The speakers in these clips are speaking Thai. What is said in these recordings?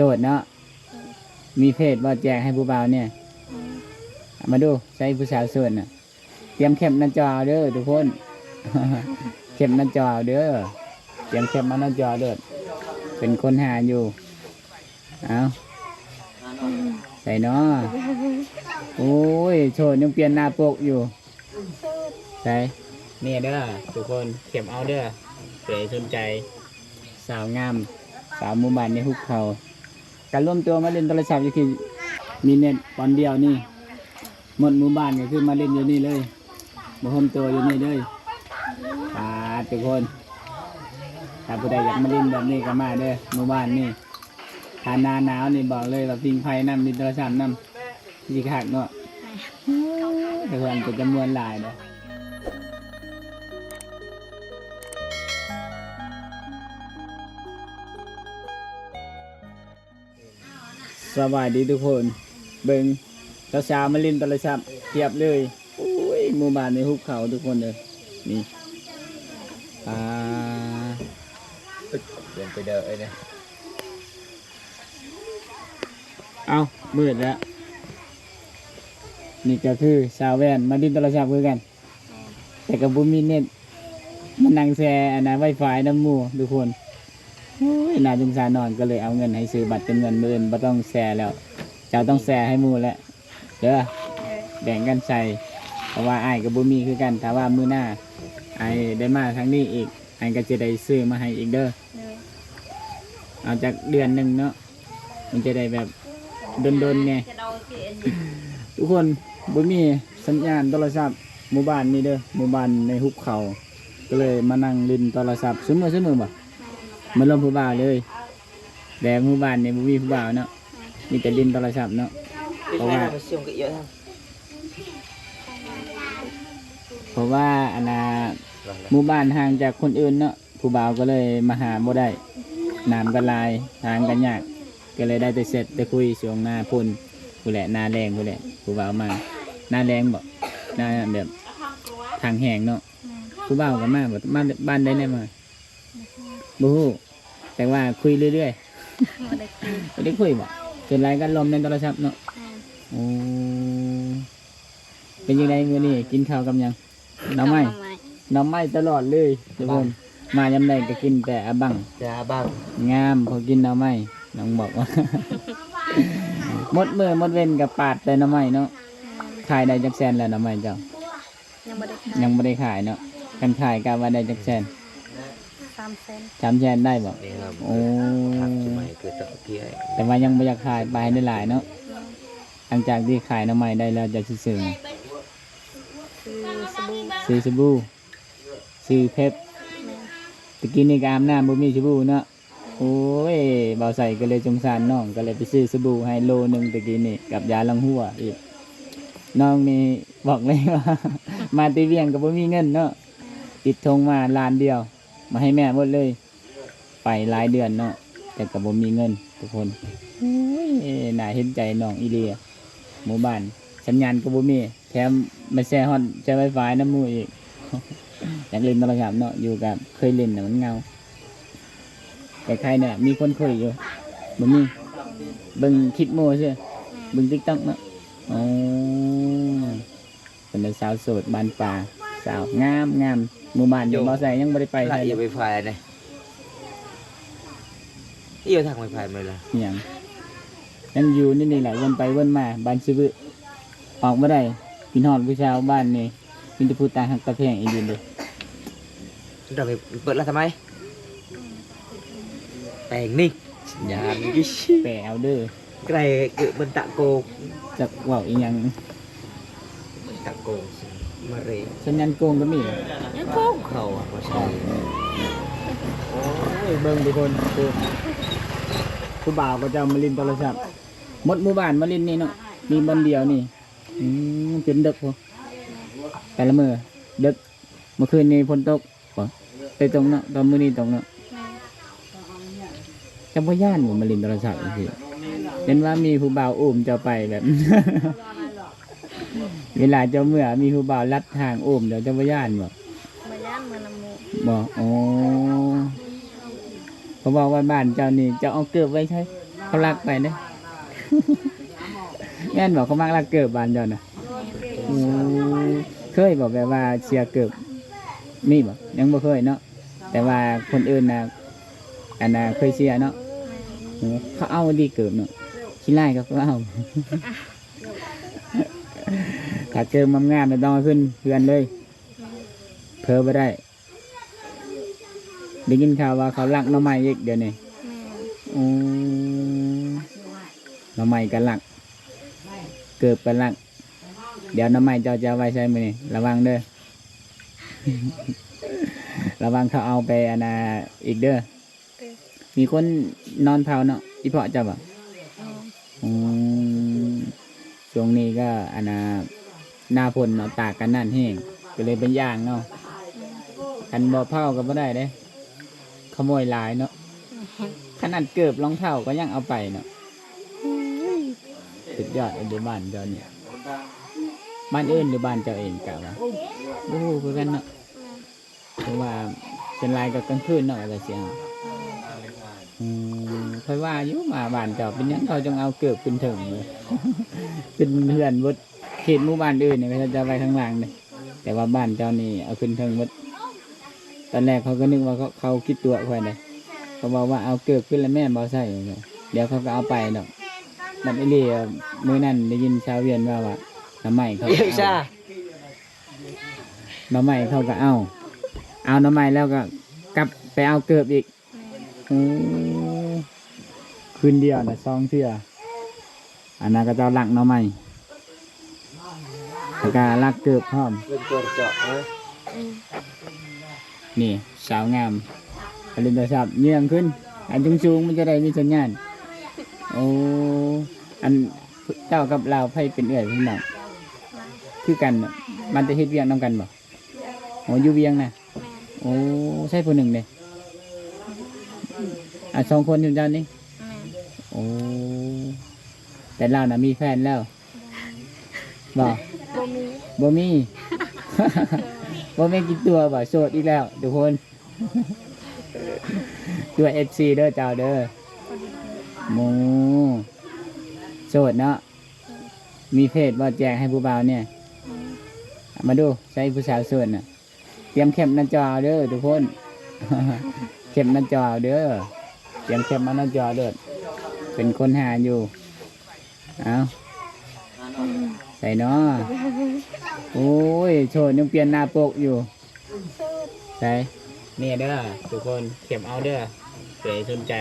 โสดเนาะมีเพศบ่แจกให้ผู้บ่าวเนี่ย มาดูใช้ผู้สาวโสดน่ะ เตรียมเข็มหน้าจอเอาเด้อทุกคน เข็มหน้าจอเอาเด้อเตรียมเข็มมาหน้าจอเด้อเป็นคนหาอยู่เอาใส่เนาะโอ้ยโชดยังเปลี่ยนหน้าปกอยู่ใส่นี่เด้อทุกคนเข็มเอาเด้อเป๋สนใจ สาวงาม สาวหมู่บ้านในหุบเขา การร่วมตัวมาเล่นโทรศัพท์ก็คือมีเน็ตตอนเดียวนี่หมดหมู่บ้านก็คือมาเล่นอยู่นี่เลยมาโฮมตัวอยู่นี่เลยปาดทุกคนถ้าผู้ใดอยากมาเล่นแบบนี้ก็มาเด้อหมู่บ้านนี่ถ้านาหนาวนี่บอกเลยว่าพิงไฟน้ำดินโทรศัพท์น้ำที่ขาดเนาะแต่เพื่อนก็จะมวนหลายเด้อ สวัสดีทุกคน เบิงสาวๆมาเล่นโทรศัพท์เทียบเลยโอ้ยหมู่บ้านในหุบเขาทุกคนเลยนี่ปาเดินไปเด้อเอ้ยนะเอามืดแล้ว นี่ก็คือสาวแวนมาดินโทรศัพท์คือกัน แต่กับบุมีเน็ตมันนั่งแชร์อันนะไวไฟน้ำหมูทุกคนโอ้ย น่าสงสารนอนก็เลยเอาเงินให้ซื้อบัตรเป็นเงินมื่นไม่ต้องแชร์แล้ว เจ้าต้องแชร์ให้หมูแล้วเด้อแบ่งกันใส่เพราะว่าไอ้ายกับบุมีคือกันถ้าว่ามือหน้าไอ้ายได้มาครั้งนี้อีกไอ้ายก็จะได้ซื้อมาให้อีกเด้อเอาจากเดือนหนึ่งเนาะมันจะได้แบบโดนๆไงทุกคนบ่มีสัญญาณโทรศัพท์หมู่บ้านนี่เด้อหมู่บ้านในหุบเขา ก็เลยมานั่งลินโทรศัพท์ซุมือซุมือบ่ มาลมผู้บ่าวเลยแต่หมู่บ้านนี่บ่มีผู้บ่าวเนาะมีแต่ลินโทรศัพท์เนาะ เพราะว่าเสียงก็เยอะทั้งเพราะว่าอันนาหมู่บ้านห่างจากคนอื่นเนาะผู้บ่าวก็เลยมาหาบ่ได้น้ำกันหลายทางกันยาก ก็เลยได้แต่เสร็จแต่คุยช่วงหน้าพุ่นผู้แหละหน้าแรงผู้แหละผู้บ่าวมาหน้าแรงบอกหน้าแบบทางแหงเนาะผู้บ่าวก็มาบอกมาบ้านได้แน่มาบู ฮู้แต่ว่าคุยเรื่อยๆไม่ได้คุยบอกจนไรกันลมในโทรศัพท์เนาะโอ้เป็นยังไงมื้อนี้กินข้าวกับหยังหน้ำไม้หน้ำไม้ตลอดเลยทุกคนมายำใดก็กินแต่อะบังจ้าบ้างงามพอกินหน้ำไม้น้องบอกว่า หมดมือหมดเว้นกับปาดแต่หน้ำไม้เนาะขายได้จักแสนแล้วหน้ำไม้เจ้า ยังไม่ได้ยังไม่ได้ขายเนาะกันขายกะว่าได้จักแสนสามเซนสามแสนได้บ่นี่ครับโอ้ทำสมัยเกิดตะเกียบแต่ว่ายังไม่อยากขายไปให้ได้หลายเนาะหลังจากที่ขายหน้ำไม้ได้แล้วจะซื้อคือสบู่ซื้อสบู่ซื้อเพชรตะกี้นี่ก็อาบน้ำบ่มีสบู่เนาะโอ้ยเบาใส่ก็เลยสงสารน้องก็เลยไปซื้อสบู่ให้โลหนึงตะกี้นี่กับยาลังหัวอีกน้องนี่บอกเลยว่า มาตีเวียงก็บ่มีเงินเนาะติดธงมาล้านเดียว มาให้แม่หมดเลย ไปหลายเดือนเนาะแต่ก็บ่มีเงิน ทุกคนโอ้ยน่าเห็นใจน้องอีเดียหมู่บ้านสัญญาณก็บ่มีแถมมาแช่ฮอตใช้ไวไฟน้ำมูอีกอยากเล่นโทรศัพท์เนาะอยู่กับเคยเล่นน่ะมันเงา แต่ใครเนี่ยมีคนคุยอยู่บ่มีเบิ่งคลิปโม่ใช่เบิ่ง TikTok เนาะอ๋อเป็นสาวโสดบ้านป่าสาวงามงาม หมู่บ้านอยู่บ่อใส่ยังบ่ได้ไปไปใส่อย่าไปไฟเลยเอี่ยวทางไฟไฟมาเลยอหย่างยังอยู่นี่นี่แหละวนไปวนมาบ้านซื้อออกมาได้พี่นอดผู้ชาวบ้านนี่มีแต่ผู้ตาหักตะแพงอีกอยู่เลยเราไปเปิดแล้วทำไมแปลงนี่ยานกิชแปลเอาเด้อไกลเกิดบนตะโกจักเว่าอีหยัง ตะโก มาเรสัญญาณโกงก็มีเหรอยังโกงเขาอะมาใช่โอ้ยเบิ่งทุกคนผู้ผู้บ่าวก็จะเอามาลินโทรศัพท์หมดหมู่บ้านมาลินนี่เนาะมีบนเดียวนี่อืมเป็นเด็กพอแต่ละมือดึกเมื่อคืนนี้ฝนตกบ่ไปตรงเนาะตอนมื้อนี้ตรงเนาะจำพ่อย่านอยู่มาลินโทรศัพท์สิเห็นว่ามีผู้บ่าวอุ้มเจ้าไปแบบ เวลาเจ้าเมื่อมีผู้บ่าวลัดทางอุ้มเดี๋ยวเจ้าพ่อย่านบ่มาย่านเมืองลำมูบ่อ๋อเขาบอกว่าบ้านเจ้านี่เจ้าเอาเกือบไว้ใช่แเขารักไปเด้แม่นบอกเขามักรักเกิบบานจอนน่ะโอ้เคยบอกแบบว่าเชียร์เกิบมีบ่ยังบ่เคยเนาะแต่ว่าคนอื่นน่ะอันน่ะเคยเชียร์เนาะโอ้เขาเอาดีเกิบเนาะขี้ไล่ก็เอา ถ้าเจอมงามๆเนี่ยต้องเอาขึ้นเพื่อนเลย เพอไปได้ได้ยินข่าวว่าเขาลักหน้อไม้อีกเดี๋ยวนี้แม่อืมหน้อไม้กันลัก เกือบกันลัก เดี๋ยวหน้อไม้เจ้าจะเอาไว้ใช้มือนี่ระวังเด้อ ระวังเขาเอาไปอันนาอีกเด้อเออมีคนนอนเผาเนาะอีเพาะเจ้าบ่อืมอืมช่วงนี้ก็อันนา หน้าฝนเนาะตากกันนั่นแห้งก็เลยเป็นย่างเนาะกันบ่อเผาก็บ่ได้เด้ ขโมยหลายเนาะขนาดเกือบรองเท้าก็ยังเอาไปเนาะสุดยอดอันเดบ้านเจ้าเนี่ยบ้านอื่นหรือบ้านเจ้าเองกะวะโอ้โหคือกันเนาะเพราะว่าเป็นลายกับกลางคืนเนาะอะไรเสียงอืมค่อยว่าอยู่มาบ้านเจ้าเป็นยังเขาจงเอาเกือบขึ้นถึงเลยเป็นเพื่อนวด ขตหมู่บ้านอื่นเนี่ยเขาจะไปข้างล่างเลยแต่ว่าบ้านเจ้านี่เอาขึ้นถึงวดตอนแรกเขาก็นึกว่าเขาเขาคิดตัวค่อยเลยเขาบอกว่าเอาเกือบขึ้นแล้วแม่บอใส่เลยเดี๋ยวเขาก็เอาไปดอกบัดนี้เลยมื้อนั้นได้ยินชาวเวียนว่าว่าน้ำใหม่เขาก็เยอะเอาจ้าหน้ำใหม่เขาก็เอา เอาหน้ำใหม่แล้วก็กลับไปเอาเกือบอีกแม่โอ้คืนเดียวนะซองเทื่ออันนั้นก็จะเอาลักหน้ำใหม่ แล้วก็ลักเกือบพร้อม เป็นตัวเจาะนะอืมนี่สาวงามผลิตโทรศัพท์เยื่องขึ้น อันสูงๆมันจะได้มีสัญญาณโอ้อันเจ้ากับเราวไพ่เป็นเอื่อยพี่น้องคือกันน่ะมันจะเฮ็ดเวียงน้ำกันบ่โอ้อยู่เวียงนะแม่โอ้ใช่ผู้หนึ่งเลยอะสองคนอยู่เจ้านี่แม่โอ้แต่เรานะมีแฟนแล้วบ่บ่มี บ่มีบ่แม่นกินตัวบ่โสดอีกแล้วทุกคน ตัว FC เด้อเจ้าเด้อหมูโสดเนาะมีเพจบ่แจกให้ผู้บ่าวเนี่ย มาดูใช้ผู้สาวโสดน่ะ เตรียมแคปหน้าจอเด้อทุกคนแคปหน้าจอเด้อเตรียมแคปมาหน้าจอเด้อเป็นคนหาอยู่ เอา ใส่เนาะโอ้ยโชดยังเปลี่ยนหน้าปกอยู่ใส่เนี่ยเด้อทุกคนเข็มเอาเด้อเสียสนใจ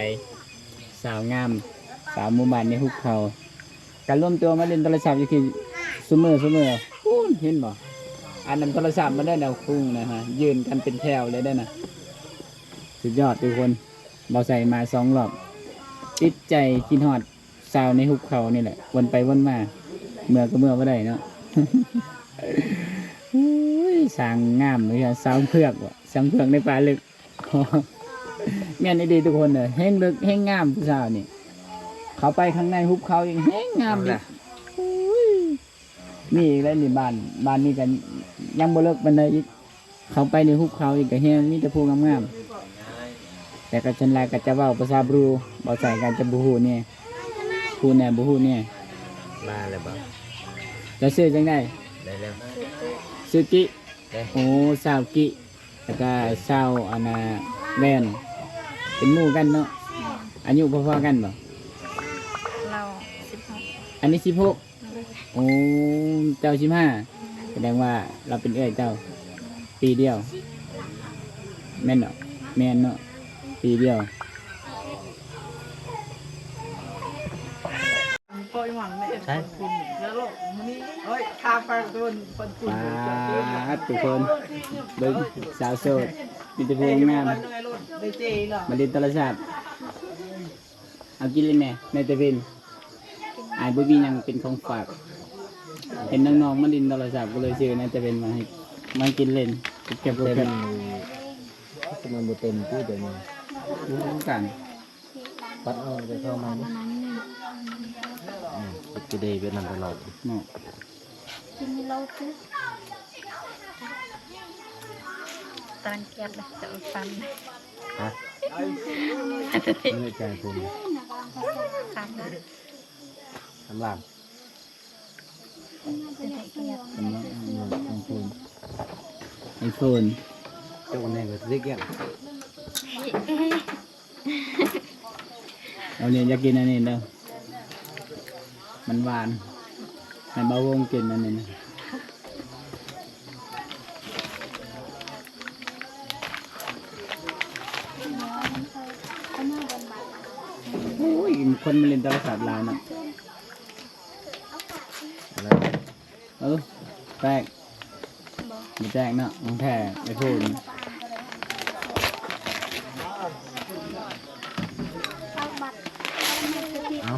สาวงาม สาวหมู่บ้านในหุบเขาการร่วมตัวมาเล่นโทรศัพท์อยู่ที่ซุมือซุมือพูนเห็นบ่อันนั้นโทรศัพท์มาได้แนวคุ้งนะฮะยืนกันเป็นแถวเลยได้อนะสุดยอดทุกคนเราใส่มาสองรอบติดใจกินฮอดสาวในหุบเขานี่แหละวนไปวนมา เมื่อก็เมื่อไม่ได้เนาะอุ้ยสร้างงามเลยอะสาวเผือกว่ะสาวเผือกในป่าลึกแม่นดีทุกคนเลยแห้งลึกแห้งงามผู้สาวนี่เขาไปข้างในหุบเขายังแห้งงามเลยอุ้ยนี่อีกแล้วนี่บ้านบ้านนี้กันยังบ่เลิกบันไดอีกเขาไปในหุบเขาอีกก็แห้งมีแต่ผู้งามๆแต่ก็ชันลายก็จะเว้าภาษาบรูบ่ใส่กันจะบูฮูเนี่ยผู้เนี่ยบูฮูเนี่ยมาเลยบ่ จะซื้อจังได้ได้แล้ว ซื้อกิได้ โอ้สาวกิแล้วก็สาวอันน่ะแวนเป็นหมู่กันเนาะอายุพอๆกันบ่เราสิบหกอันนี้สิบหกโอ้เจ้าสิบห้าแสดงว่าเราเป็นเอ้ยเจ้า ปีเดียว แม่นเนาะแม่นเนาะปีเดียวปล่อยหวังแม่ใช่ คุณ เฮ้ยข้ามไปโดนคนคุณปาดทุกคนเบิ้งสาวโสดมีแต่ผู้งามได้เจเนาะมาเล่นโทรศัพท์เอากินเลยแม่ในตะเวนอายบุบียังเป็นของฝาก เห็นน้องๆมาเล่นโทรศัพท์ก็เลยซื้อในตะเวนมาให้มาให้กินเล่นเก็บเก็บทำไมบ่เต็มตู้เดี๋ยวนี้รู้กันปัดเอาไปเข้ามาดิอืมจะได้เป็นนันตลอดเนาะกินเราคือตอนเก็บเล ใจผมอขาดนะทำหลังเป็นไงเกียบกำลังไอโฟนไอโฟนเจ้าคนนี้ก็เรียกแก่เราเนี่ยอยากกินอันนี้เด้อมันหวานให้เบาวงกินอันนี้นะโอ้ยคนมาเล่นโทรศัพท์หลายเนาะอะไรเออแตกไม่แตกเนาะของแท้ไอโฟนเอา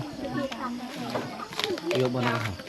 ยกบนอะไรนี่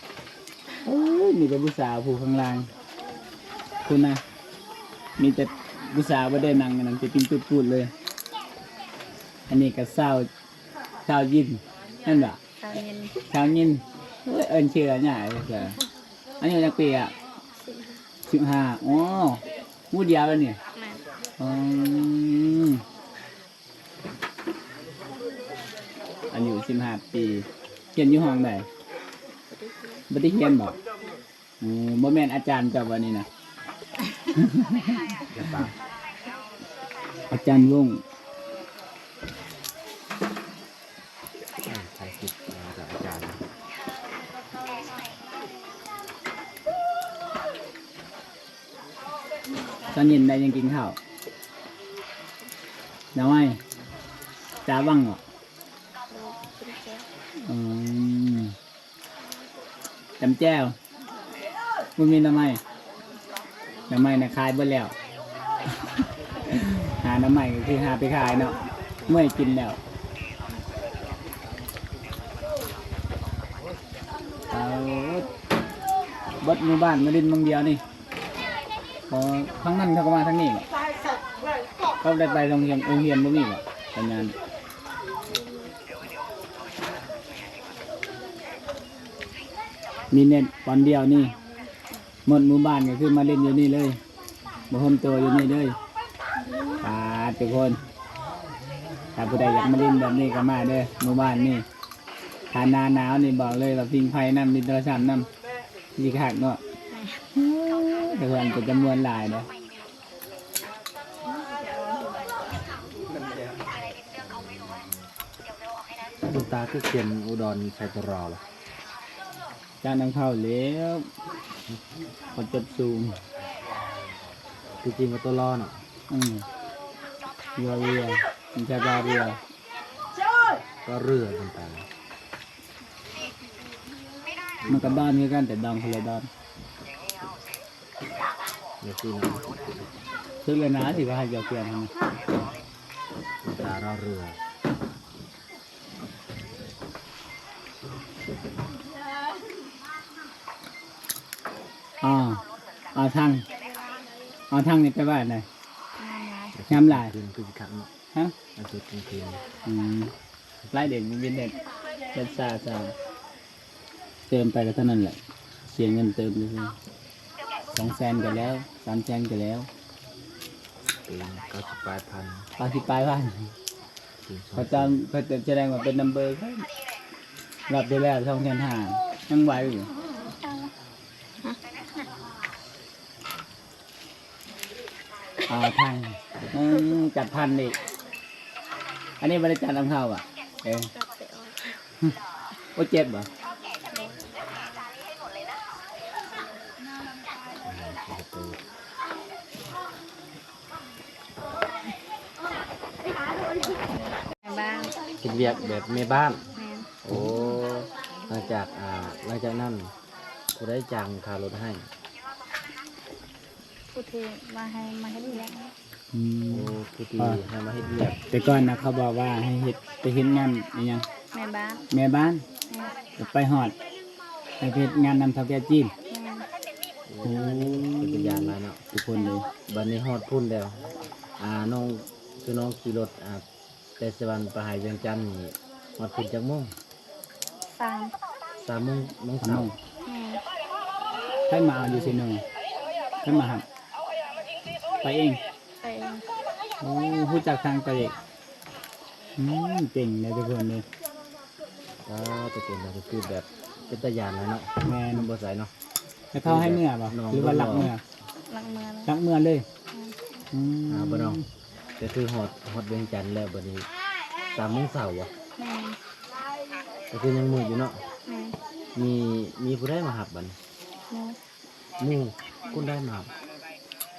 มสิกเอาคือมันจะได้ใหญ่กว่าเฮ้ยมาเด้อทุกคนมาเด้อมาเบิ่งผู้สาวโอ้ยมีแต่ผู้สาวผู้ข้างล่าง คุณนะ มีแต่ผู้สาวบ่ได้นั่งกันนั่งจะปิ้นตุดพูดเลย อันนี้ก็สาวสาวยินนั่นบ่ตอนเย็นสาวยินเอ้ยเอิ้นชื่ออะไรเนี่ยเด้ออันนี้จักปีอะสิบสิบห้าอ๋อมูเดียวแล้วเนี่ยแม่อืมอายุสิบห้าปีเรียนอยู่ห้องไหนบัติเฮียนบอก อืมบ่แม่นอาจารย์เจ้าวันนี้นะอย่าปากอาจารย์วงใช้คิดมาจากอาจารย์ตอนเย็นได้ยังกินข้าวน้อยจ้าบังเหรอกินแก้วอืมจำแจ้ว มันมีทำไมทำไมนะขายเบ่แล้ว หาน้ำใหม่ก็คือหาไปขายเนาะเมื่อยกินแล้วเอาบดหมู่บ้านมาดินมืองเดียวนี่พอทั้งนั้นเขาก็มาทั้งนี้เหรอเขาได้ไปโรงเรียนโรงเรียนบ่มีเหรอปัญญาณมีเน็ตตอนเดียวนี่ มดหมู่บ้านก็คือมาเล่นอยู่นี่เลยบ่โฮมตัวอยู่นี่เลยปาดทุกคนถ้าผู้ใดอยากมาเล่นแบบนี้ก็มาเด้อหมู่บ้านนี่ถ้าหนาหนาวนี่บอกเลยว่าพิงไฟน้ำดินโทรศัพท์น้ำที่ขาดเนาะแต่เพื่อนเป็นจำนวนหลายเด้อคุณตาคือเขียนอุดรใช้ตัวรอเหรอจานน้ำเข้าแล้ว พอจดสูงจริงๆก็ตัวรอเนาะอืมเรือเรือมันจะบาเรือก็เรือคุณตามันก็ดอนคือกันแต่ดอนคนละดอนเดี๋ยวสินะซึ่งเลยนะที่ว่าให้เจ้าเปลี่ยนให้มันคุณตารอเรืออ๋อ เอาทางเอาทางนี่ไปบ้านไหนงานร้ายน้ำลายคืนคือสิคักเนาะฮะอันสุดจริงอืมไล่เด็กมีเป็นเด็กเด็กซาซาเติมไปก็เท่านั้นแหละ เสียเงินเติมเลยสองแสนก็แล้วสามแสนก็แล้วๆปีนเก้าสิบปลายพันปาสิปลายพันปีนสองเขาจำเขาจะแสดงว่าเป็นนัมเบอร์ครับรับได้แล้วสองแสนห้ายังไหวอยู่ อ่าทางอืมจัดพันดิอันนี้บริจาคน้ำเข้าอะเออก็ไปเอาโอ้เจ็บเหรอประตูในบ้านคิดเวียกแบบแม่บ้าน แม่นโอ้หลังจากอ่าหลังจากนั้นกูได้จ้างค่ารถให้ ผู้ที่มาให้มาให้เลี้ยงอืโอ้มผู้ที่ให้มาเฮ็ดเวียกแต่ก่อนนะเขาบอกว่าให้เฮ็ดไปเห็นงานอหยังแม่บ้านแม่บ้านแม่จะไปหอดไปเพชรงานนำเท่าแก่จีนแม่โอ้เป็นตัวอย่างแล้วเนาะ ทุกคนเลยบัดนี้ฮอดพุ่นแล้ว อ่าน้องคือน้องขี่รถอ่าแต่สวรรค์ไปหายเวียงจันทน์นี่ฮอดพุ่นจักโมงสามสามโมงโมงทำเช้าน้องแม่ให้มาเอาอยู่สิหนึ่งให้มาหับ ไปเองไปเองโอ้ผู้จักทางตะเด็กอืมเก่งเลยทุกคนเลยก็ตะเกียบเราก็คือแบบเป็นตัวอย่างแล้วเนาะแมนน้องบ่ใส่เนาะแล้วเขาให้เมื่อป่ะหรือว่าหลักเมื่อหลังเมืองหลักเมื่อเลยอืมอ่าบ่น้องก็คือฮอดฮอดเวียงจันทน์แล้วบัดนี้สามโมงเช้าอะแม่ก็คือยังมืดอยู่เนาะแม่มีมีผู้ได้มาหับบัดนี้หมูหมู่คุณได้มาหับ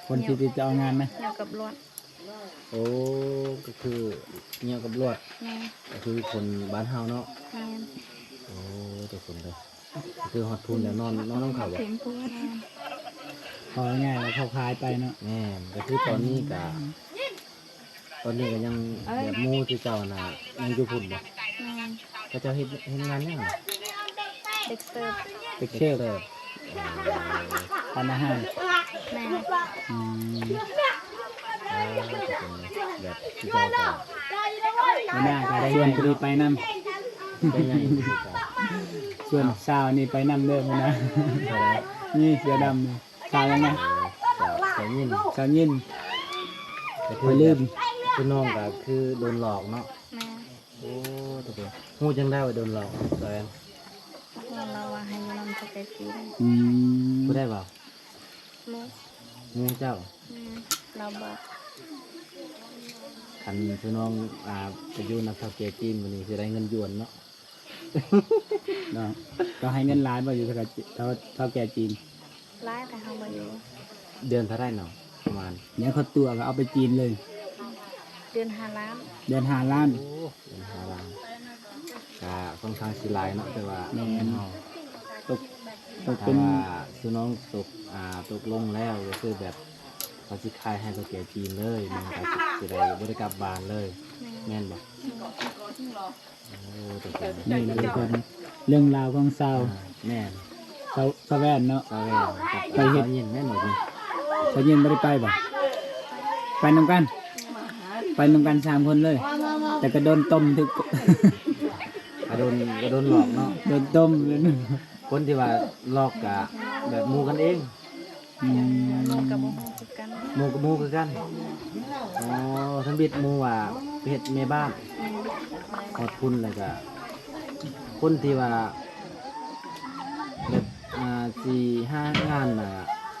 คนที่จะเอางานไหมเกี่ยวกับรถโอ้ก็คือเงี่ยวกับลวดแม่ก็คือคนบ้านเฮาเนาะแม่โอ้ทุกคนเลยก็คือฮอดพุ่นแล้วนอนนอนน้องเขาบ่ถึงพูดแม่พอง่ายแล้วเขาคลายไปเนาะแม่นก็คือตอนนี้ก็ตอนนี้ก็ยังแบบหมู่ที่เจ้าน่ะยังอยู่พุ่นบ่แม่ก็เจ้าเฮ็ดเฮ็ดงานยังน่ะเด็กเสิร์ฟเด็กเชฟเสิร์ฟทานอาหาร แม่อืมเออทุกคนเลยแบบที่เจ้าก็ไม่น่าก็ได้ชวนพอดีไปนได้ยังอีกที่เจ้าำส่วนสาวนี่ไปนำเด้อมานะเท่าไหร่นี่เสือดำนี่สาวยังไงเจ้าเจ้ายินสาวยินก็ไปคือลืมคือน้องก็คือโดนหลอกเนาะแม่โอ้ทุกคนฮู้จังได้ว่าโดนหลอกแสดงเราว่าให้ยนำสเตจีนอืมผู้ได้เปล่าหมูงูเจ้าแม่เราบอกคันพี่น้องอ่าไปอยู่นักท่องเที่ยวจีนวันนี้จะได้เงินหยวนเนาะ เนาะก็ให้เงินล้านมาอยู่เท่ากับเท่าเท่าแก่จีนไล่แต่เขาบอยู่ เดือนเท่าไรเนาะประมาณเนี่ยเขาตัวก็เอาไปจีนเลย เดือนห้าล้านเดือนหาล้านโอ้เดือนห้าล้านก็ค่อนข้างสิหลายเนาะแต่ว่าแม่นแม่นเฮาตก ตกถ้าเป็น ว่าพี่น้องตกอ่าตกลงแล้วก็คือแบบเขาสิขายให้ท่องเที่ยวจีนเลยมันก็สิสิได้บ่ได้กลับบ้านเลยแม่แม่นบ่โอ้ทุกคนนี่นะทุกคนเรื่องราวของสาวอ่าแม่นสาวสาวแว่นเนาะซาเว่นกับไปเฮ็ด เขายินแม่นหมดนี่สาวยินไม่ได้ไปบ่ไปนำกัน ไปนำกันสามคนเลย แต่ก็โดนต้มถึกก็โดนก็โดนหลอกเนาะ โดนต้มเลยนะ คนที่ว่าหลอกกะแบบหมูกันเองอืมลูกกับโมโหคือกันหมูกับหมูคือกันอ๋อทั้งบิดหมูว่าไปเฮ็ดแม่บ้านแม่ขอดคุณเลยก็คนที่ว่าแบบอ่าสี่ห้างานน่ะ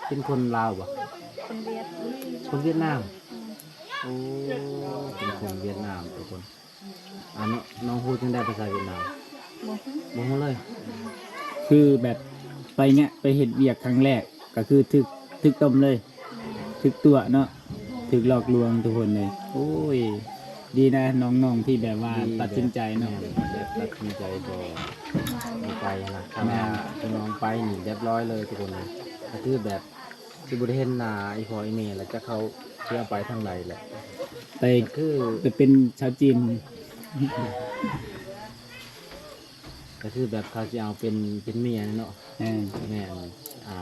เป็นคนลาวบ่คนเวียดคนเวียดนามอืมโอ้เป็นคนเวียดนามทุกคนอ่าน้องน้องพูดจังได้ภาษาเวียดนามโมโหบ่ฮู้เลย คือแบบไปเงี้ยไปเห็ดเวียกครั้งแรกก็คือถึกถึกต้มเลยถึกตัวเนาะถึกหลอกลวงทุกคนเลย โอ้ย ดีนะน้องๆที่แบบว่าตัดสินใจเนาะแม่แบบตัดสินใจบ่บ่ไปนะถ้าว่าพี่น้องไปนี่เรียบร้อยเลยทุกคนเลยก็คือแบบที่บ่ได้เห็นหน้าอีพ่ออีแม่แล้วจะเขาเชื่อไปทางใดแหละไปก็คือไปเป็นชาวจีน ก็คือแบบเขาจะเอาเป็นเป็นเมียเนาะเออแม่อ่า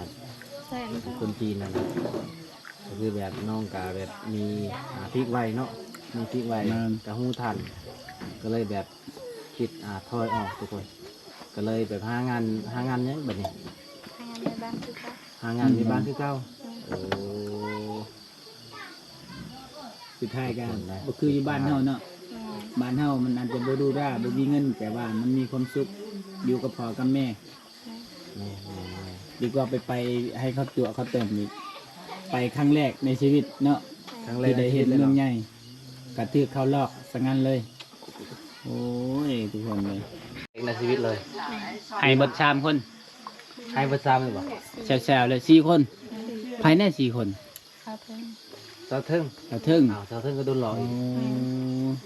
ใช่ไหมคะคนจีนนั่นแหละก็คือแบบน้องกาแบบมีอ่าพริกไว้เนาะมีพริกไว้กะหูทัน ก็เลยแบบคิดอ่าถอยออกทุกคน ก็เลยแบบหางานหางานเนี้ยแบบนี้ให้งานในบ้านคือเขาหางานในบ้านคือเก้าโอ้ สุดท้ายกันคนได้ก็คืออยู่บ้านเฮาเนาะ แม่บ้านเฮามันอาจจะบ่ดูได้บ่มีเงิน แต่ว่ามันมีความสุข อยู่กับพ่อกับแม่แม่แม่แม่ ดีกว่าไปไปให้เขาตัวเขาเติมอีกไปครั้งแรกในชีวิตเนาะครั้งแรกที่ได้เห็นเลยเรื่องเนาะใหญ่กระทืบเขาลอกสังงั้นเลย โอ้ยทุกคนเลยในชีวิตเลยให้เบดชามคนให้ประจำเลยบ่แซวๆเลยสี่คน ภายในสี่คนเขาเพิ่ง สาวเทิงเราเทิงอ้าวสาวเทิงก็โดนหลอกโอ้อีก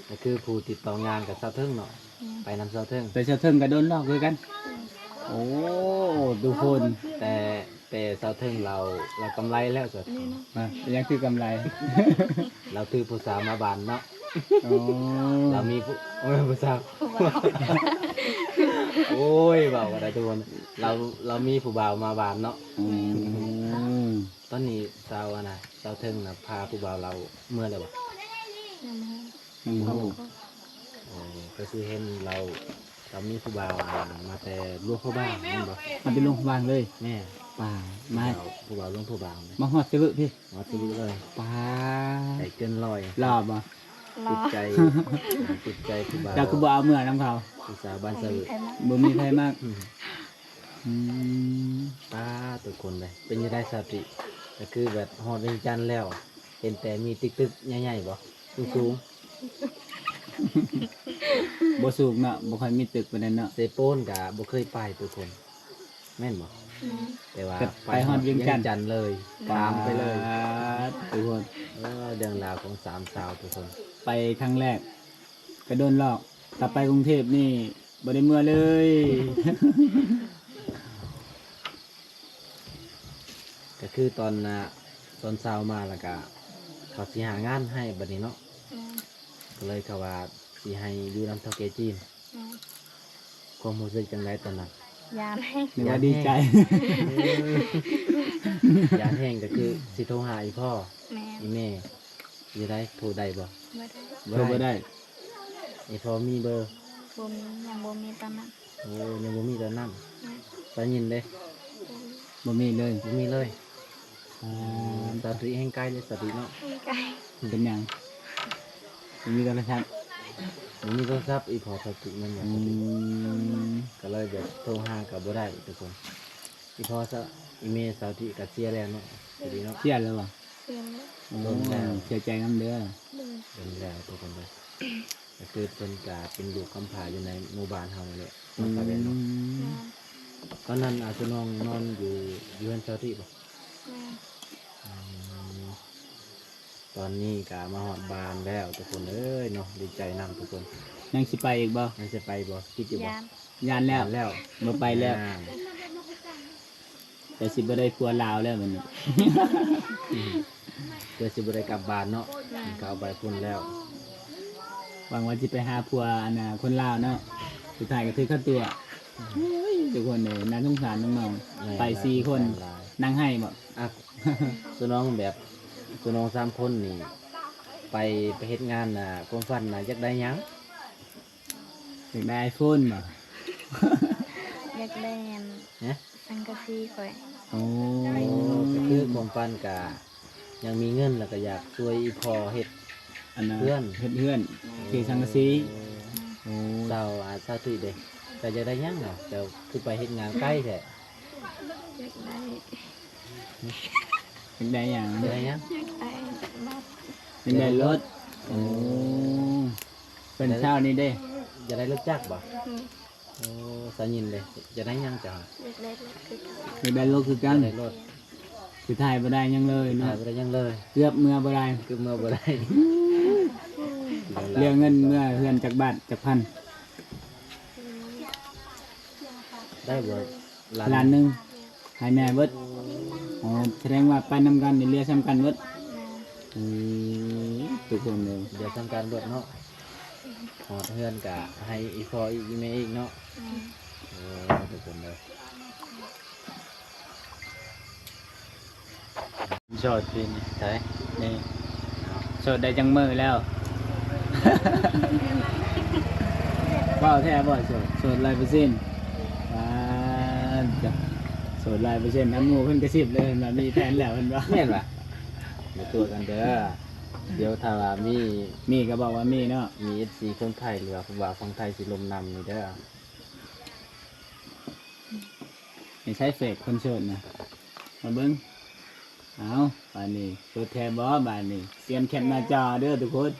ก็คือผู้ติดต่องานกับสาวเทิงเนาะอืมไปนำสาวเทิงแต่เชาวเทิงก็โดนลอกด้วยกัน โอ้ทุกคนแต่แต่สาวเทิงเราเรากำไรแล้วจ้ะนี่นะมายังคือกำไรเราถือผู้สาวมาบานเนาะโอ้เรามีผู้โอ้ยผู้สาวผู้บ่าวโอ้ยเบาอะไรทุกคนเราเรามีผู้บ่าวมาบานเนาะอืมตอนนี้สาวอะนะสาวเทิงนะพาผู้บ่าวเราเมื่อไหร่บ่ยังบ่อืมฮู้โอ้ก็คือเห็นเราเรามีผู้บ่าวอ่ามาแต่ลูกผู้บ่าวนี่บ่มันเป็นโรงพยาบาลเลยแม่ป่าผู้มาบ่าวผู้บ่าวลูกผู้บ่าวนะมาฮอดซื้อพี่มาซื้อเลยป่าใจเกินร้อยรอบอะรอติดใจติดใจผู้บ่าวเราคือบ่เอาเมื่อน้ำเขาผู้สาวบ้านบ่สะมีอึใครมาบ่มีใครมากอืมอืมป้าตัวคนเลยเป็นยังไงสติ ก็คือแบบฮอดเวียงจันทน์แล้วเห็นแต่มีตึกตึกๆใหญ่ๆบ่สูงสูงบ่สูงเนาะบ่ค่อยมีตึกปานนั้นเนาะๆเซโปนกะบ่เคยไปตัวคน แม่นบ่แม่แต่ว่าก็ไปฮอดเวียงจันทน์ทน์เลยตามไปเลยทุกคนเออเรื่องราวของสามสาวทุกคนไปครั้งแรกก็โดนหลอกกลับไปกรุงเทพนี่บ่ได้เมื่อเลย ก็คือตอนน่ะตอนสาวมาแล้วก็เขาสิหางานให้บัดนี้เนาะแม่ก็เลยเขาว่าสิให้อยู่นำเท่าแก่จีนแม่ความรู้สึกจังไดตอนนั้น ยานให้นึกว่าดีใจ ยานแห้งก็คือสิโทรหาอีพ่อแม่อีแม่อยังได้โทรได้บ่บ่ได้โทรบ่ได้ อีพ่อมีเบอร์บ่มียังบ่มีตอนนั้นโอ้ยังบ่มีตอนนั้นแม่ได้ยินเด้บ่มีบ่มีเลยบ่มีเลย อ่าสติแห่งกายเลยสติเนาะมีไกลเป็นหยังบ่มีโทรศัพท์บ่มีโทรศัพท์อีพ่อสติมันอย่างอืสติมก็เลยแบบโทรหาก็บ่ได้ทุกคนอีพ่อซะอีแม่สติก็เสียแล้วเนาะสติเนาะ เครียดแล้วบ่เพื่อนเลยโอ้โดนแล้ว เสียใจนํเด้อเลยเป็นแล้วทุกคนเลยก็คือเพิ่นก็เป็นลูกกำพร้าอยู่ในหมู่บ้านเฮานี่แหละอืเนาะครับแม่เนาะมแม่ตอนนั้นอาจจะน้องนอนอยู่อยู่เฮือนเจ้าที่บ่แม่อืม ตอนนี้กะมาหอดบานแล้วทุกคนเอ้ยเนาะดีใจนำทุกคนยังสิไปอีกบ่นั่นจะไปบ่คิดอยู่บ่ยานยานแล้วแล้วบ่ไปแล้ว อ่าแต่สิบ่ได้พัวลาวแล้วมันนี้เดี๋ยวสิบ่ได้กลับบ้านเนาะแม่ก็เอาไปพุ่นแล้วหวังว่าสิไปหาพัวอันน่ะคนลาวเนาะสุดท้ายก็ถือเข้าตัวโอ้ยทุกคนเลยน่าสงสารน้องๆไปสี่คน หลาย นั่งให้บ่อะ ตัวน้องแบบตัวน้องสามคนนี่ ไปไปเฮ็ดงานน่ะความฝันน่ะอยากได้หยังอยากได้ไอโฟนบ่อยากได้อันนะสังกะสีข่อยโอ้โอ้ก็คือความฝันกะยังมีเงินแล้วก็อยากช่วยอีพ่อเฮ็ด อันน่ะเพื่อน เฮ็ดเพื่อนคือสังกะสีโอ้ เจ้าอาซาตุยเด้แต่จะได้หยังอะเจ้าคือไปเฮ็ดงานใกล้แท้ อยากได้อยากได้หยังจะได้หยังอยากได้รถอยากได้รถโอ้เป็นเช้านี้เด้จะได้รถจักรบ่อืมโอ้สายินเลยจะได้หยังจ้ะอยากได้รถคือกันอยากได้รถคือกัจะนได้รถคือถ่ายบ่ได้หยังเลยถ่าเนาะยบ่ได้หยังเลยเกือบเมื่อบ่ได้คือเมื่อบ่ได้เรื่องเงินเมื่อเฮือนจากบาทจากพันได้บ่ล้านหนึง ให้แม่เบิดอ๋อแสดงว่าไปนำกันนี่เรือซ้ำกันเบิดแม่อือทุกคนเลยเดี๋ยวทำการเบิดเนาะหอดเฮือนกะให้อีพออีอีเมอีกเนาะแม่โอ้ทุกคนเลยโสดปีนี้ใช่นี่โสดได้จังมือแล้ว ว้าวแท้บ่โสดโสดร้อยเปอร์เซ็นต์อ่าจ้ะ โสดร้อยเปอร์เซ็นต์น้ำหมูเพิ่นกระซิบเลยว่ามีแฟนแล้วเพิ่นว่าแม่นป่ะมาตัวกันเด้อเดี๋ยวถ้าว่ามีมีก็บอกว่ามีเนาะมีเอฟซีคนไทยหรือว่าผู้บ่าวฟังไทยสิลมนำนี่เด้อนี่ใช้เฟกคนโสดนะมาเบิ้งเอาบานนี้โสดแทนบอบานนี้เตรียมแคปหน้าจอเด้อทุกคน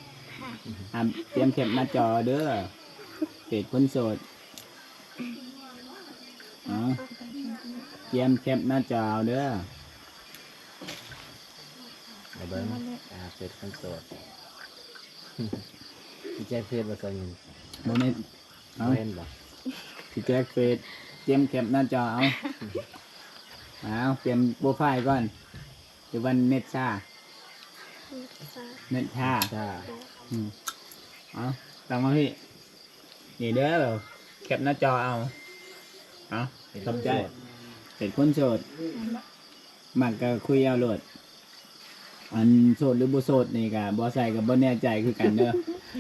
อะเตรียมแคปหน้าจอเด้อเฟกคนโสดเอา เตรียมแคปหน้าจอเด้อมาเบิ้งอ่าเฟซคนโสดพี่แจ็คเฟซว่าสยินโมเนตเอาเล่นบ่พี่แจ็คเฟสเตรียมแคปหน้าจอเอาเอาเปลี่ยนโปรไฟล์ก่อนหรือวันเน็ตชามีภาษาเน็ตชาจ้าอืมเอาตังมาพี่นี่เด้อแคปหน้าจอเอาเอาขอบใจ เป็นคนโสดมักก็คุยเอาโหลดอันโสดหรือบ่โสดนี่ก็บ่ใส่ก็บ่แน่ใจคือกันเด้อ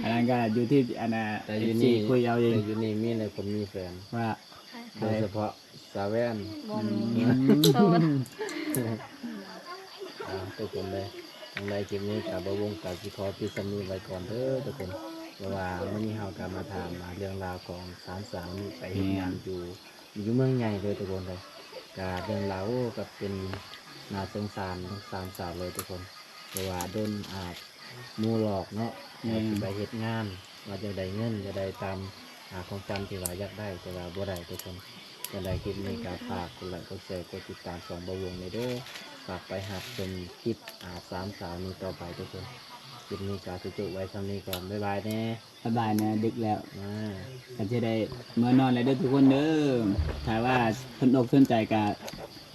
อันนั้นก็อยู่ที่อันน่ะแต่อยู่ FC นี่คุยเอาเองแต่อยู่นี่มีแต่คนมีแฟน ว่าโดยเฉพาะสาวแว่นบ่มีอืมโสดอ่าทุกคนเลยทางใดคลิปนี้กับบวงกับสิขอพิสมีไว้ก่อนเด้อทุกคนเพราะว่าเมื่อนี้เฮากลับมาถามมาเรื่องราวของสามสาวนี่ไปเฮ็ดงานอยู่อยู่เมืองใหญ่เลยทุกคนเลย กาเรื่องราวโอ้กับเป็นนาสงสารทั้งสามสาวเลยทุกคนเพราะว่าโดนอาจหมูหลอกเนาะอืม ไปเฮ็ดงานว่าจะได้เงินจะได้ตามหาของฝันที่ว่าอยากได้แต่ว่าบ่ได้ทุกคนจะได้คลิปนี้ก็ฝากกดไลค์กดแชร์กดติดตามสองบวงเลยเด้อฝากไปหักชมคลิปอาสามสาวนี้ต่อไปทุกคน คลิปนี้ก็จะจบไว้ซ้ำนี้ก่อนบ๊ายบายแน่สบายนะดึกแล้วมาก็จะได้เมื่อนอนเลยเด้อทุกคนเด้อถ้าว่าสนอกสนใจก็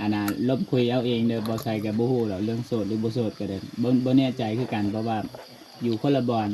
อันน่ะลบคุยเอาเองเด้อบ่ใส่กับบ่ฮู้หรอกเรื่องโสดหรือบ่โสดก็ได้บ่บ่แน่ใจคือกันเพราะว่าอยู่คนละบอน